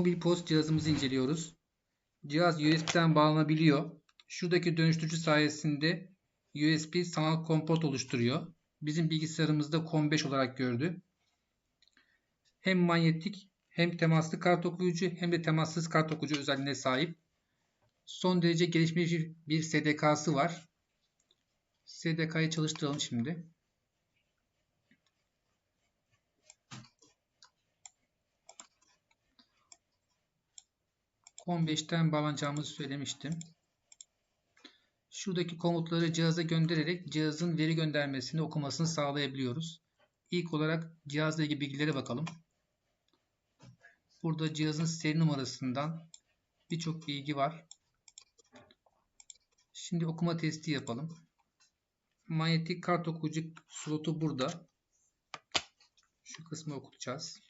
Mobil post cihazımızı inceliyoruz. Cihaz USB'den bağlanabiliyor. Şuradaki dönüştürücü sayesinde USB sanal COM port oluşturuyor. Bizim bilgisayarımızda COM5 olarak gördü. Hem manyetik hem temaslı kart okuyucu hem de temassız kart okuyucu özelliğine sahip. Son derece gelişmiş bir SDK'sı var. SDK'yı çalıştıralım şimdi. COM5'ten bağlanacağımızı söylemiştim. Şuradaki komutları cihaza göndererek cihazın veri göndermesini okumasını sağlayabiliyoruz. İlk olarak cihazla ilgili bilgilere bakalım. Burada cihazın seri numarasından birçok bilgi var. Şimdi okuma testi yapalım. Manyetik kart okuyucu slotu burada. Şu kısmı okutacağız.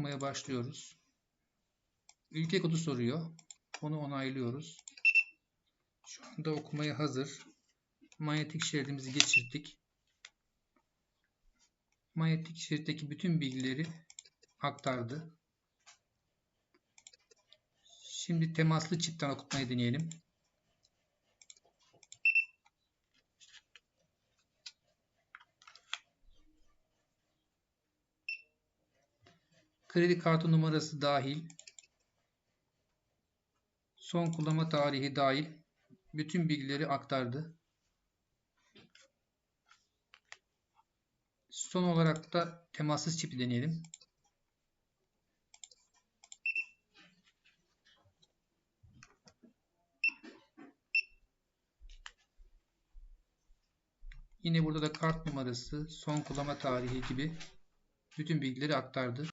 Okumaya başlıyoruz. Ülke kodu soruyor. Onu onaylıyoruz. Şu anda okumaya hazır. Manyetik şeridimizi geçirdik. Manyetik şeritteki bütün bilgileri aktardı. Şimdi temaslı çipten okutmayı deneyelim. Kredi kartı numarası dahil. Son kullanma tarihi dahil. Bütün bilgileri aktardı. Son olarak da temassız çipi deneyelim. Yine burada da kart numarası, son kullanma tarihi gibi bütün bilgileri aktardı.